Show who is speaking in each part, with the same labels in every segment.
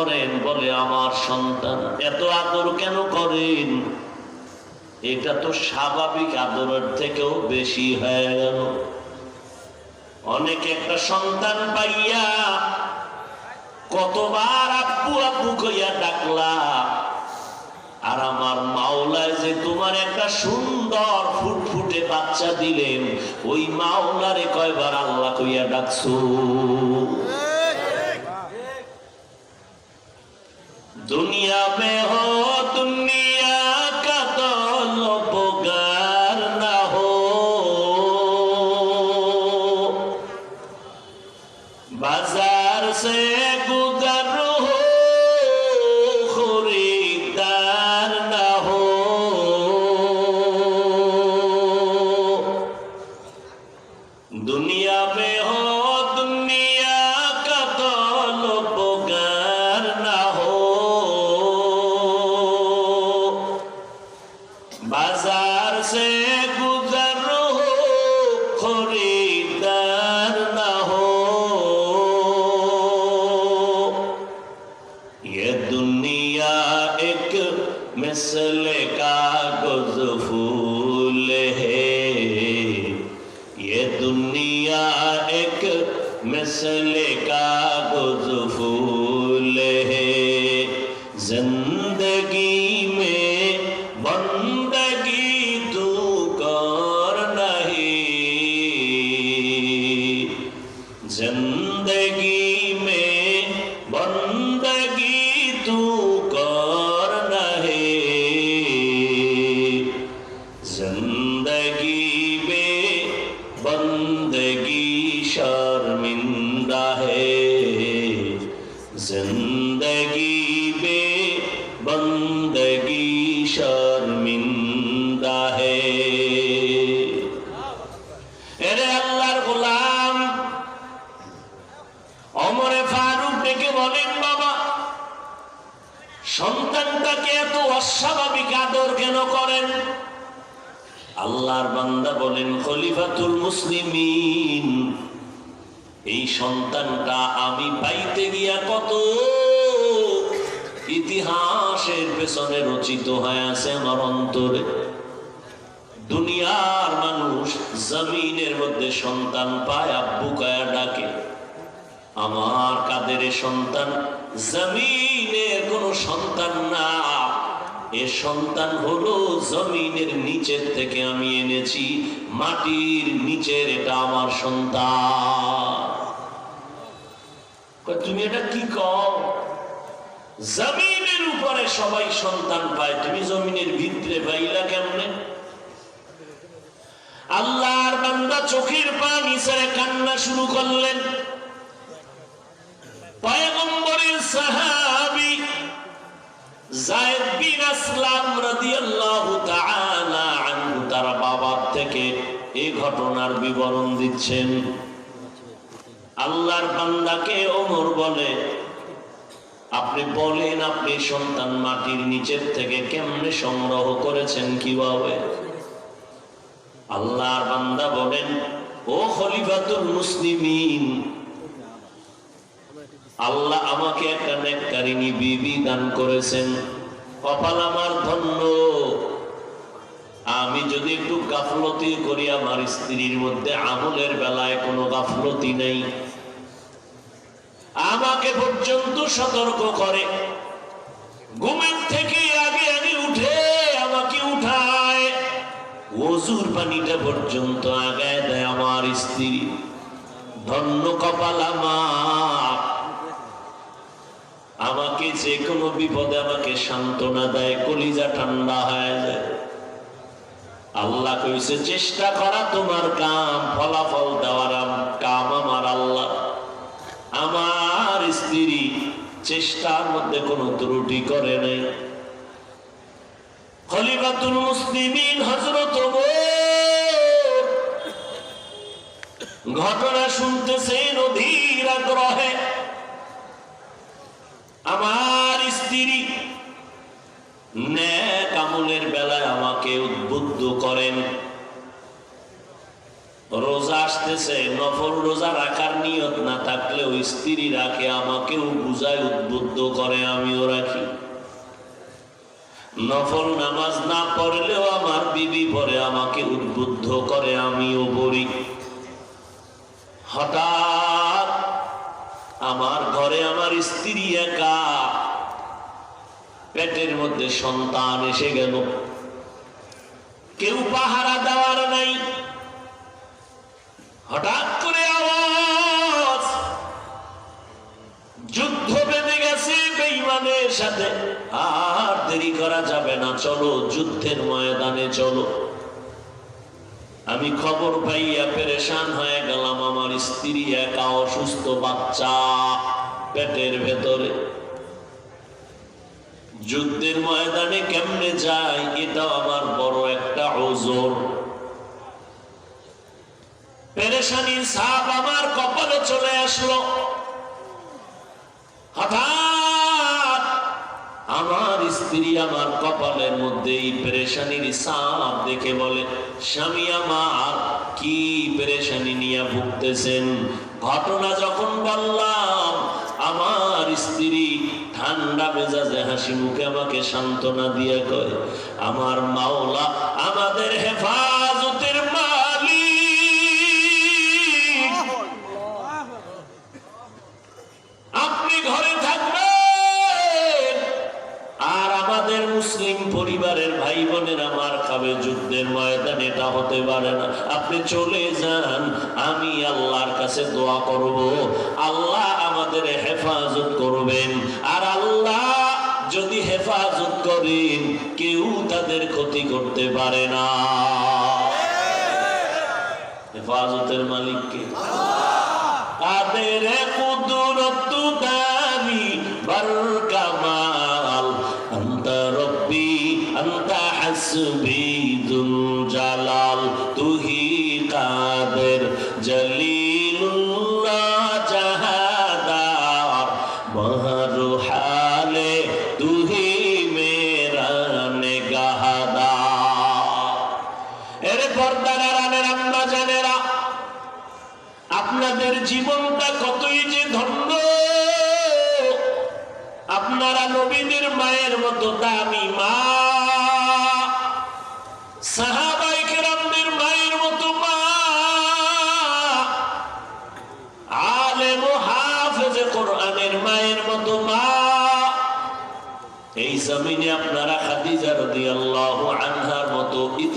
Speaker 1: করেন বলে আমার সন্তান। এত আদর কেন করেন? এটা তো স্বাভাবিক আদরের থেকেও বেশি হয়ে গেল। অনেক একটা সন্তান পাইয়া কতবার আব্বু আব্বু কইয়া ডাকলা, আর আমার মাওলায় যে তোমার একটা সুন্দর ফুটফুটে বাচ্চা দিলেন, ওই মাওলারে কয়বার আল্লাহ কইয়া ডাকছো? दुनिया में हो दुनिया का तो पुकार न हो बाजार से ফারুক বলেন, বাবা, সন্তানটাকে এত অস্বাভাবিক আদর কেন করেন? আল্লাহর বান্দা বলেন, খলিফাতুল মুসলিমিন, এই সন্তানটা আমি পাইতে গিয়া কত ইতিহাসের পেছনে রচিত হয়ে আছে আমার অন্তরে। দুনিয়ার মানুষ জমিনের মধ্যে সন্তান পায়, আব্বু কায়া ডাকে। আমার কাদের সন্তান? জমিনের কোন সন্তান না। এ সন্তান হলো জমিনের নিচের থেকে আমি এনেছি। মাটির নিচের এটা আমার সন্তান। তুমি এটা কি কও? জমিনের উপরে সবাই সন্তান পায়। তুমি জমিনের ভিতরে পাইলা কেমনে? আল্লাহর বান্দা চোখের পানি ছেড়ে কান্না শুরু করলেন। পয়গম্বরের সাহাবী যায়েদ বিন আসলাম বলে, আপনি বলেন আপনি সন্তান মাটির নিচের থেকে কেমনে সংগ্রহ করেছেন কীভাবে? আল্লাহর বান্দা বলেন, ও খলিফাতুল মুসলিমিন আল্লাহ আমাকে একটা নেককারিনী বিবি দান করেছেন। কপাল আমার ধন্য। আমি যদি একটু গাফলতি করি, আমার স্ত্রীর মধ্যে আমলের বেলায় কোনো গাফলতি নেই। আমাকে পর্যন্ত সতর্ক করে। ঘুমের থেকে আগে আগে উঠে আমাকে উঠায়। ওজুর পানিটা পর্যন্ত আগায় দেয় আমার স্ত্রী। ধন্য কপাল আমার। আমাকে যে কোনো বিপদে আমাকে সান্ত্বনা দেয়, কলিজা ঠান্ডা হয়ে যায়। আল্লাহ কইছে, চেষ্টা করা তোমার কাম, ফলাফল দেওয়ার কাম আমার আল্লাহ। আমার স্ত্রী চেষ্টার মধ্যে কোনো ত্রুটি করে নাই। করে আমিও রাখি। নফল নামাজ না পড়লেও আমার বিবি পরে আমাকে উদ্বুদ্ধ করে, আমিও পড়ি। হঠাৎ আমার ঘরে আমার স্ত্রী একা। পেটের মধ্যে সন্তান এসে গেল। কেউ পাহারা দেওয়ার নাই। হঠাৎ আর দেরি করা যাবে না, চলো, যুদ্ধের ময়দানে চলো। আমি খবর পাইয়া পেরেশান হয়ে গেলাম, আমার স্ত্রী একা অসুস্থ বাচ্চা পেটের ভেতরে। যুদ্ধের ময়দানে কেমনে যায় এটা আমার বড় একটা ওজোর। পেরেশানির সাপ আমার কপালে চলে আসলো। হঠাৎ স্ত্রী আমার কপালের মধ্যে এই পেরেশানির সাপ দেখে বলে, স্বামী আমার, কি পেরেশানি নিয়ে ভুগতেছেন? ঘটনা যখন বললাম, আমার স্ত্রী ঠান্ডা মেজাজে হাসি মুখে আমাকে সান্ত্বনা দিয়ে কয়, আমার মাওলা আমাদের হেফাজতের আপনি চলে যান, আমি আল্লাহর কাছে দোয়া করব। আল্লাহ আমাদের হেফাজত করবেন। আর আল্লাহ যদি হেফাজত করেন, কেউ তাদের ক্ষতি করতে পারে না। হেফাজতের মালিককে কাদের কুদরত দারি বর কামাল অন্ত রব্বি অন্ত হাসবি। আপনাদের জীবনটা কতই যে ধন্য। আপনারা নবীদের মায়ের মতো দামি মা। মায়ের মতো মা। এই আপনারা খাদিজা রাদিয়াল্লাহু আনহার মতো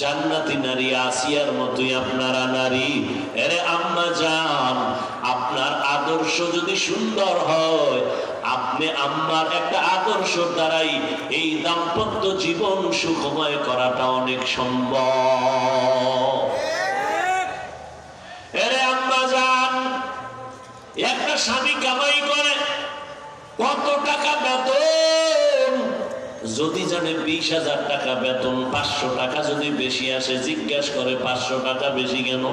Speaker 1: জান্নাতি নারী আসিয়ার মতোই আপনারা নারী। এরে আম্মা যান আপনার আদর্শ যদি সুন্দর হয়, আপনি আম্মার একটা আদর্শ দ্বারাই এই দাম্পত্য জীবন সুখময় করাটা অনেক সম্ভব। এরে আম্মা যান একটা স্বামী কামাই করে, কত টাকা বেতন? যদি জানে বিশ হাজার টাকা বেতন, পাঁচশো টাকা যদি বেশি আসে, জিজ্ঞাসা করে পাঁচশো টাকা বেশি কেন?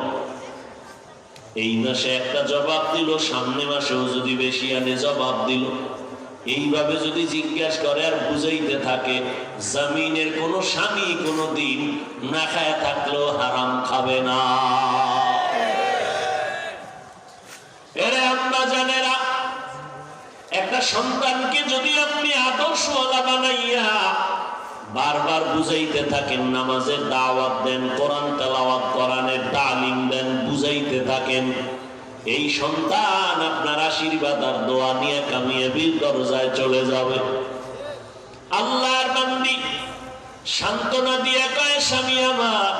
Speaker 1: এই মাসে একটা জবাব দিল, সামনে মাসেও যদি বেশি আনে, জবাব দিল। এইভাবে যদি জিজ্ঞাসা করে আর বুঝাইতে থাকে, জামিনের কোনো স্বামী কোনো দিন না খায় থাকলেও হারাম খাবে না। এরে জানেরা একটা সন্তানকে যদি আপনি আদর্শওয়ালা বানাইয়া বারবার বুঝাইতে থাকেন, নামাজের দাওয়াত দেন, কোরআন তেলাওয়াত কোরআনের তালিম দেন, বুঝাইতে থাকেন, এই সন্তান আপনার আশীর্বাদ আর দোয়া নিয়ে কামিয়াবির দরজায় চলে যাবে। আল্লাহর বান্দি, সান্ত্বনা দিয়ে কয়, স্বামী আমার,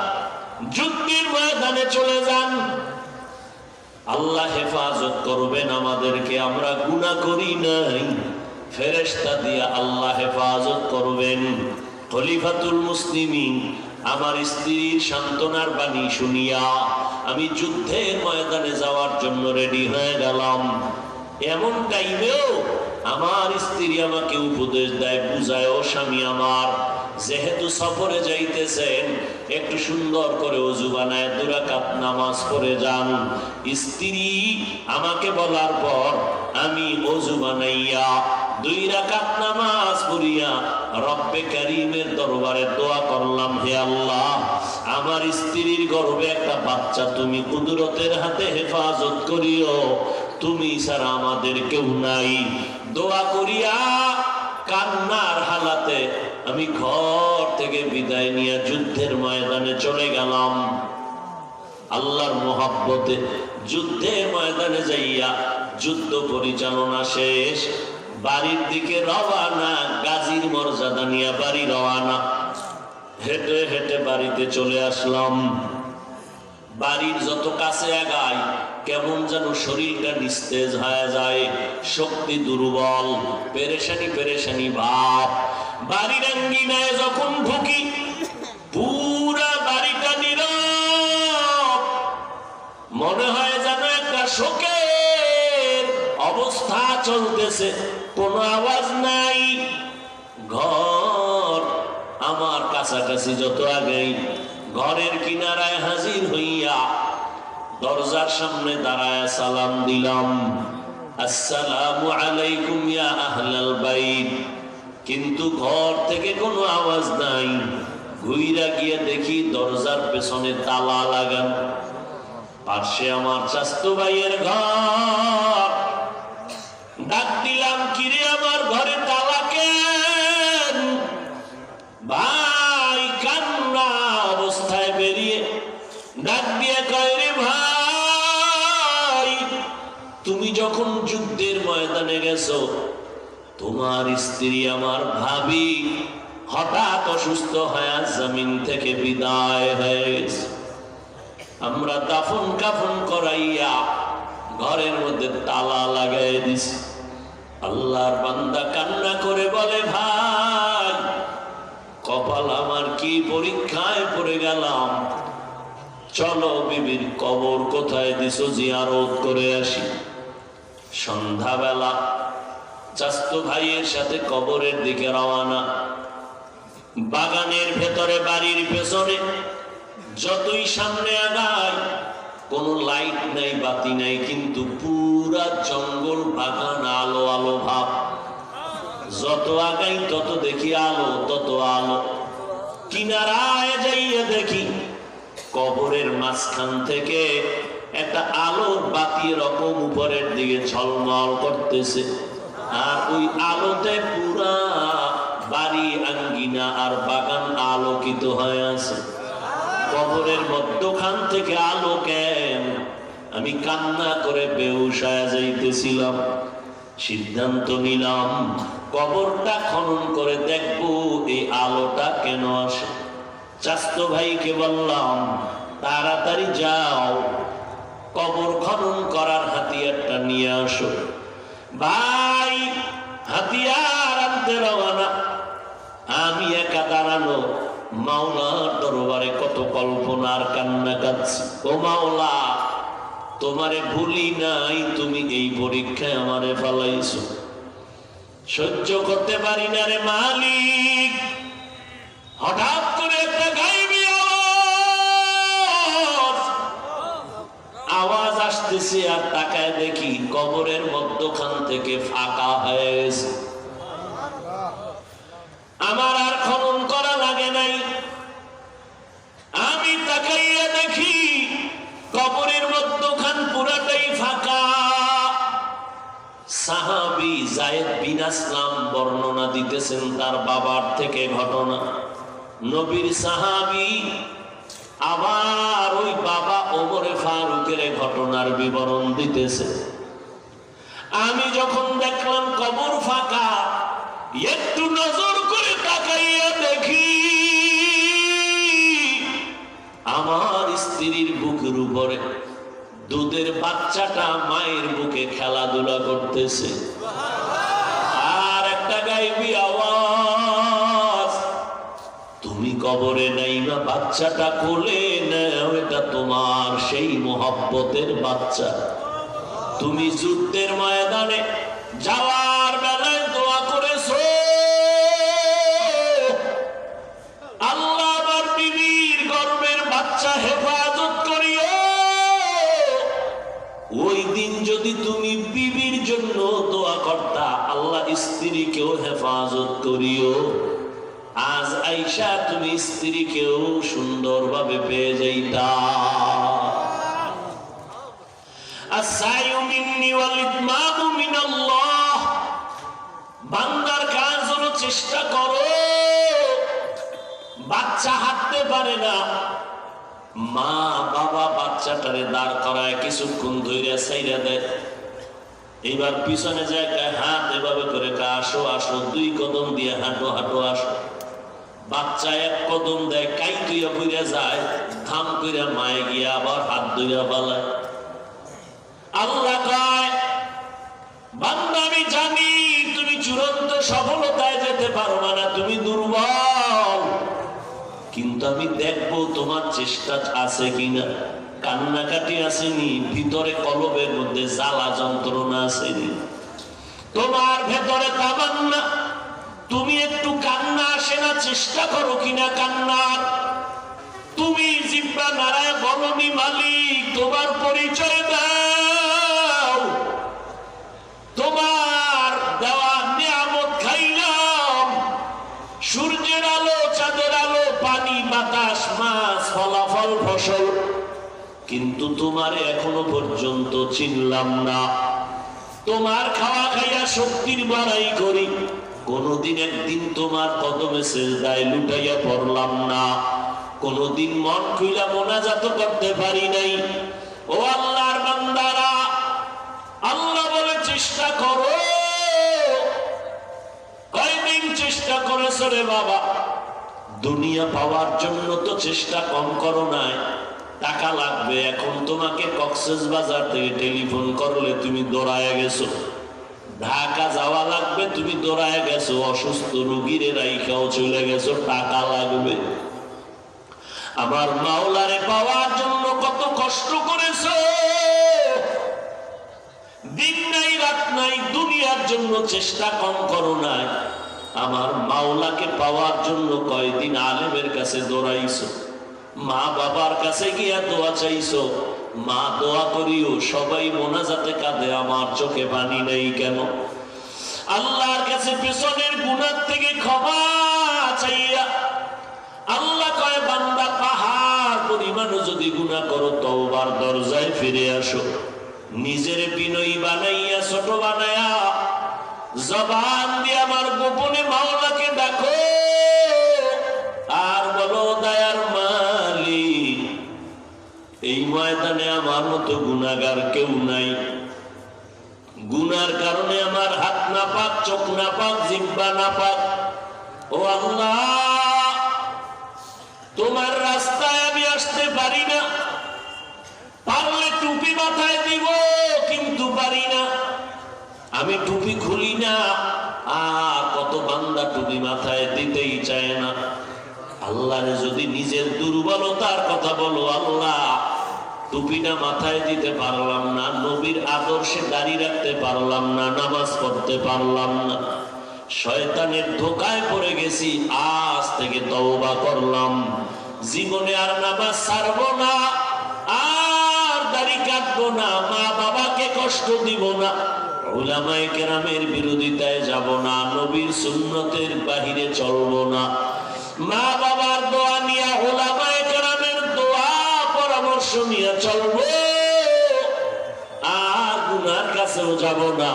Speaker 1: যুদ্ধের ময়দানে চলে যান। আল্লাহ হেফাজত করবেন আমাদেরকে, আমরা গুণা করি নাই। ফেরেস্তা দিয়ে আল্লাহ হেফাজত করবেন। খলিফাতুল মুসলিমিন, আমার স্ত্রীর সান্ত্বনার বাণী শুনিয়া আমি যুদ্ধের ময়দানে যাওয়ার জন্য রেডি হয়ে গেলাম। এমন টাইমেও আমার স্ত্রী আমাকে উপদেশ দেয় বুঝায় ও স্বামী আমার। যেহেতু সফরে যাইতেছেন, একটু সুন্দর করে অজু বানায় দুরাকাত নামাজ পড়ে যান। স্ত্রী আমাকে বলার পর আমি অজু বানাইয়া দুই রাকাত নামাজ পড়িয়া রব্বে কারিমের দরবারে দোয়া করলাম, হে আল্লাহ, আমার স্ত্রীর গর্ভে একটা বাচ্চা তুমি কুদরতের হাতে হেফাজত করিও। তুমি ছাড়া আমাদের কেউ নাই। দোয়া করিয়া কান্নার হালাতে আমি ঘর থেকে বিদায় নিয়ে যুদ্ধের ময়দানে চলে গেলাম। আল্লাহর মোহাব্বতে যুদ্ধের ময়দানে যাইয়া যুদ্ধ পরিচালনা শেষ। বাড়ির দিকে রওয়ানা, গাজীর মর্যাদা নিয়ে বাড়ি রওয়ানা। হেঁটে হেঁটে বাড়িতে চলে আসলাম। বাড়ির যত কাছে আগাই কেমন যেন শরীরটা নিস্তেজ হয়ে যায়, শক্তি দুর্বল, পেরেশানি পেরেশানি ভাব। বাড়ির আঙ্গিনায় যখন ঢুকি, পুরা বাড়িটা নীরব। মনে হয় যেন একটা শোকের অবস্থা চলতেছে, কোনো আওয়াজ নাই। ঘর আমার কাছাকাছি যত আগেই, ঘরের কিনারায় হাজির হইয়া দরজার সামনে দাঁড়ায় সালাম দিলাম। আসসালামু আলাইকুম ইয়া আহলাল বাইত। কিন্তু ঘর থেকে কোনো আওয়াজ নাই। ঘুইরা গিয়ে দেখি দরজার পেছনে তালা লাগান। পাশে আমার চাস্তু ভাইয়ের ঘর। ডাক দিলাম, কিরে, আমার ঘরে তালা কেন? ভাই, কান্না অবস্থায় বেরিয়ে। ডাক দিয়ে কয়, রে ভাই তুমি যখন যুদ্ধের ময়দানে গেছো, তোমার স্ত্রী আমার ভাবি হঠাৎ অসুস্থ হয়ে জমিন থেকে বিদায় হয়ে গেছে। আমরা দাফন কাফন করাইয়া ঘরের মধ্যে তালা লাগাই দিছি। আল্লাহর বান্দা কান্না করে বলে, ভাই, কপাল আমার কি পরীক্ষায় পড়ে গেলাম? চলো বিবির কবর কোথায় দিছো? জিয়ারত করে আসি। সন্ধ্যাবেলা। চাস্ত ভাইয়ের সাথে কবরের দিকে রওয়ানা বাগানের ভেতরে, বাড়ির পেছনে যতই সামনে আগায় কোনো লাইট নাই, বাতি নাই, কিন্তু পুরা জঙ্গল বাগান আলো আলো ভাব। যত আগাই, তত দেখি আলো, তত আলো। কিনারায় যাইয়া দেখি কবরের মাঝখান থেকে একটা আলোর বাতি রকম উপরের দিকে ঝলমল করতেছে। আর ওই আলোতে পুরা বাড়ি আঙ্গিনা আর বাগান আলোকিত হয়ে আছে। কবরের মধ্যখান থেকে আলো কেন? আমি কান্না করে বেউসায় যাইতেছিলাম। সিদ্ধান্ত নিলাম, কবরটা খনন করে দেখব এই আলোটা কেন আসে। চাস্ত ভাইকে বললাম, তাড়াতাড়ি যাও কবর খনন করার হাতিয়ারটা নিয়ে আসো। ভাই, হাতিয়ার আনতে রওনা। আমি একা দাঁড়ানো মাওলার দরবারে কত কল্পনার কান্না কাচ্ছি ও মাওলা, তোমারে ভুলি নাই তুমি এই পরীক্ষায় আমারে ফালাইছো। সহ্য করতে পারি না রে মালিক। হঠাৎ করে আসতেছে আর তাকায় দেখি কবরের মধ্যখান থেকে ফাঁকা হয়ে আমার আর খনন করা লাগে নাই। আমি তাকাইয়া দেখি কবরের মধ্যখান পুরাটাই ফাঁকা। সাহাবি জায়েদ বিন আসলাম বর্ণনা দিতেছেন তার বাবার থেকে ঘটনা। নবীর সাহাবি আবার ওই বাবা ওমরে ফারুকের ঘটনার বিবরণ দিতেছে। আমি যখন দেখলাম কবর ফাঁকা, একটু নজর করে তাকাইয়া দেখি, আমার স্ত্রীর বুকের উপরে দুধের বাচ্চাটা মায়ের বুকে খেলাধুলা করতেছে। আর একটা গাইবি আওয়াজ কবরে নেই বা বাচ্চাটা কোলে নেও, এটা তোমার সেই মহাব্বতের বাচ্চা। তুমি যুদ্ধের ময়দানে যাওয়ার বেলায় দোয়া করেছ। আল্লাহ আমার বিবির গর্বের বাচ্চা হেফাজত করিও। ওই দিন যদি তুমি বিবির জন্য দোয়া কর্তা, আল্লাহ স্ত্রীকেও হেফাজত করিও। আইসা তুমি স্ত্রীকেও সুন্দরভাবে পেয়ে যাইতা। বান্দার কাজ হলো চেষ্টা করো। বাচ্চা হাঁটতে পারে না। মা বাবা বাচ্চাটারে দাঁড় করায় কিছুক্ষণ ধৈর্য সাইরা দেয়। এইবার পিছনে জায়গায় হাত এভাবে করে আসো আসো, দুই কদম দিয়ে হাঁটো হাঁটো, আসো। বাচ্চা এক কদম দেয়, কাই তুইয়া বুঝে যায় থাম কইরা মায়ে গিয়া আবার হাত ধুইয়া পালায়। আল্লাহ কয়, বান্দা আমি জানি তুমি চূড়ান্ত সফলতায় যেতে না তুমি দুর্বল। কিন্তু আমি দেখব তোমার চেষ্টা আছে কিনা, কান্নাকাটি আসেনি, ভিতরে কলবের মধ্যে জ্বালা যন্ত্রণা আসেনি। তোমার ভেতরে তামান্না তুমি একটু কান্না আসে না চেষ্টা করো কিনা কান্নার তুমি জিব্বা নারায় বলনি মালিক, তোমার পরিচয় দাও। তোমার দেওয়া নিয়ামত খাইলাম। সূর্যের আলো, চাঁদের আলো, পানি, বাতাস, মাছ, ফলাফল, ফসল। কিন্তু তোমার এখনও পর্যন্ত চিনলাম না। তোমার খাওয়া খাইয়া শক্তির বাড়াই করি। কোনদিন একদিন তোমার কদমে সেজদায় লুটাইয়া পড়লাম না। কোনদিন মন খুইলা মোনাজাত করতে পারি নাই। ও আল্লাহর বান্দারা, আল্লাহ বলে চেষ্টা করো। কয়দিন চেষ্টা করেছ রে বাবা? দুনিয়া পাওয়ার জন্য তো চেষ্টা কম করো নাই। টাকা লাগবে, এখন তোমাকে কক্সেস বাজার থেকে টেলিফোন করলে তুমি দৌড়ায় গেছো। ঢাকা যাওয়া লাগবে, তুমি দৌড়ায় গেছো, অসুস্থ রুগীরে রাইখাও চলে গেছো, টাকা লাগবে। আমার মাওলারে পাওয়ার জন্য কত কষ্ট করেছ। দিন নাই, রাত নাই, দুনিয়ার জন্য চেষ্টা কম করো নাই। আমার মাওলাকে পাওয়ার জন্য কয়দিন আলেমের কাছে দৌড়াইছো মা বাবার কাছে গিয়া দোয়া চাইছো মা, দোয়া করিও, সবাই মোনাজাতে কাঁদে, আমার চোখে পানি নেই কেন? আল্লাহর কাছে পেছনের গুণার থেকে ক্ষমা চাইয়া আল্লাহ কয়, বান্দা, পাহাড় পরিমাণও যদি গুণা করো, তওবার দরজায় ফিরে আসো। নিজের বিনয়ী বানাইয়া, ছোট বানায়া জবান দিয়ে আমার গোপনে মাওলাকে ডাকো। এই ময়দানে আমার মতো গুণাগার কেউ নাই। গুনার কারণে আমার হাত না পাক চোখ না পাক জিব্বা না পাক ও আল্লাহ, তোমার রাস্তায় আমি আসতে পারি না। পারলে টুপি মাথায় দিব, কিন্তু পারি না। আমি টুপি খুলি না, আর কত বান্দা টুপি মাথায় দিতেই চায় না। আল্লাহরে যদি নিজের দুর্বলতার কথা বলো, আল্লাহ টুপিটা মাথায় দিতে পারলাম না, নবীর আদর্শে দাঁড়িয়ে রাখতে পারলাম না, নামাজ পড়তে পারলাম না। শয়তানের ধোকায় পড়ে গেছি, আজ থেকে তওবা করলাম। জীবনে আর নামাজ ছাড়বো না, আর দাড়ি কাটবো না মা বাবাকে কষ্ট দিব না ওলামায়ে কেরামের বিরোধিতায় যাব না, নবীর সুন্নতের বাহিরে চলবো না। মা বাবার দোয়া নিয়ে চলবো। আর গুনার কাছেও যাব না।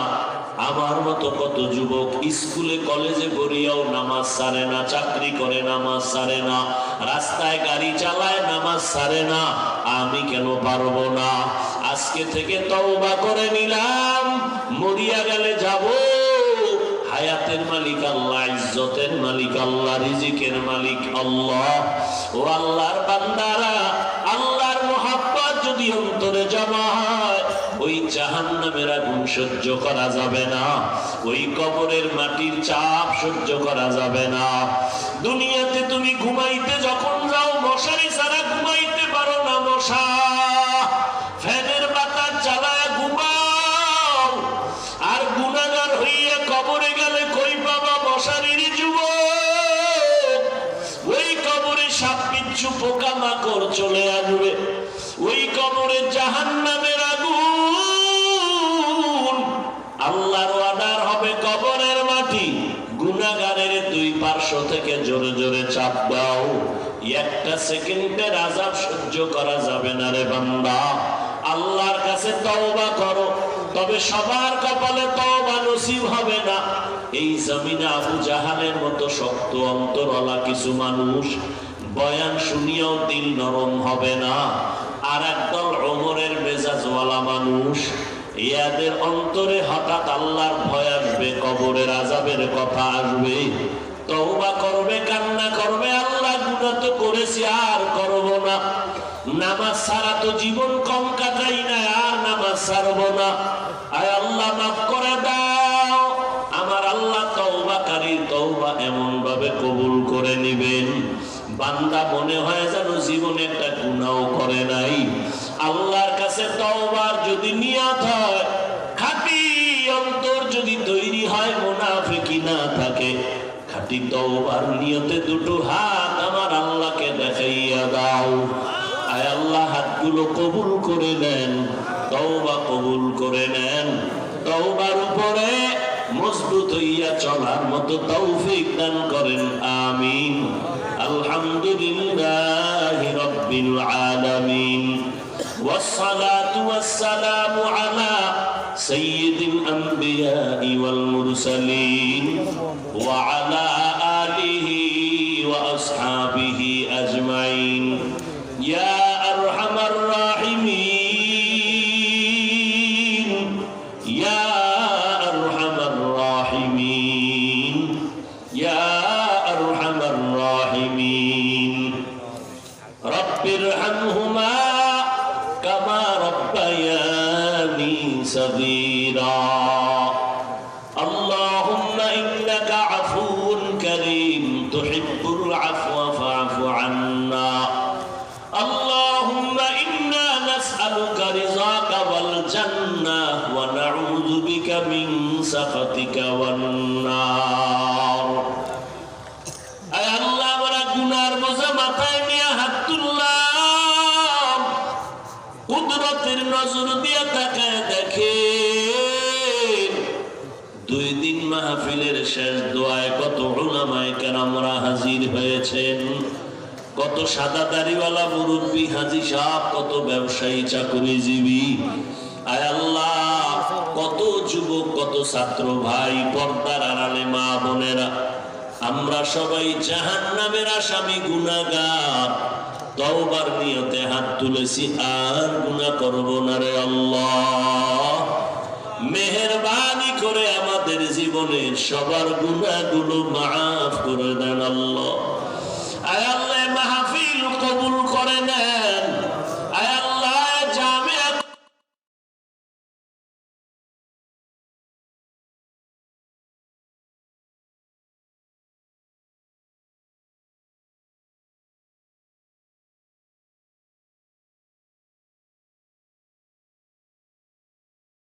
Speaker 1: আমার মতো কত যুবক স্কুলে, কলেজে পড়িয়াও নামাজ সারে না, চাকরি করে নামাজ সারে না, রাস্তায় গাড়ি চালায় নামাজ সারে না, আমি কেন পারব না? আজকে থেকে তওবা করে নিলাম, মরিয়া গেলে যাব। হায়াতের মালিক আল্লাহ, ইজ্জতের মালিক আল্লাহ, রিজিকের মালিক আল্লাহ। ও আল্লাহর বান্দারা যদি অন্তরে জমা হয়, ওই জাহান্নামের আগুন সহ্য করা যাবে না। ওই কবরের মাটির চাপ সহ্য করা যাবে না। দুনিয়াতে তুমি ঘুমাইতে যখন যাও, মশারি ছাড়া ঘুমাইতে পারো না মশা। চলে আসবে সেকেন্ডের আজাব সহ্য করা যাবে না রে বান্দা। আল্লাহর কাছে তওবা করো, তবে সবার কপালে তওবা নসিব হবে না। এই জমিনে আবু জাহালের মতো শক্ত অন্তরওয়ালা কিছু মানুষ বয়ান শুনিয়াও দিল নরম হবে না। আর একদল ওমরের মেজাজওয়ালা মানুষ ইয়াদের অন্তরে হঠাৎ আল্লাহর ভয় আসবে, কবরের আজাবের কথা আসবে। তওবা করবে, কান্না করবে, আল্লাহ গুনাহ তো করেছি, আর করব না। নামাজ ছাড়া তো জীবন কম কাটাই না, আর নামাজ ছাড়বো না। আয় আল্লাহ, মাফ করে দাও। আমার আল্লাহ তওবাকারী তওবা এমন ভাবে কবুল করে নিবেন। বান্দা মনে হয় যেন জীবনে একটা গুনাও করে নাই। আল্লাহর কাছে তওবার যদি নিয়াত হয়, খাঁটি অন্তর যদি তৈরি হয় মুনাফিকি না থাকে। খাঁটি তওবার নিয়তে দুটো হাত আমার দেখাইয়া দাও আয় আল্লাহ হাতগুলো কবুল করে নেন তওবা কবুল করে নেন তওবার উপরে মজবুত হইয়া চলার মতো তৌফিক দান করেন আমিন আলহামদুলিল্লাহ রব্বিল আলামিন والصلاة والسلام على سيد الأنبياء والمرسلين وعلى কত সাদা দাড়িওয়ালা মুরব্বী হাজি সাহ কত ব্যবসায়ী চাকরিজীবী। আয় আল্লাহ, কত যুবক, কত ছাত্র ভাই, পর্দার আড়ালে মা বোনেরা। আমরা সবাই জাহান নামের আসামি গুনাগার তওবার নিয়তে হাত তুলেছি, আর গুনাহ করব না রে আল্লাহ। মেহেরবানি করে আমাদের জীবনের সবার গুনাহগুলো মাফ করে দেন আল্লাহ।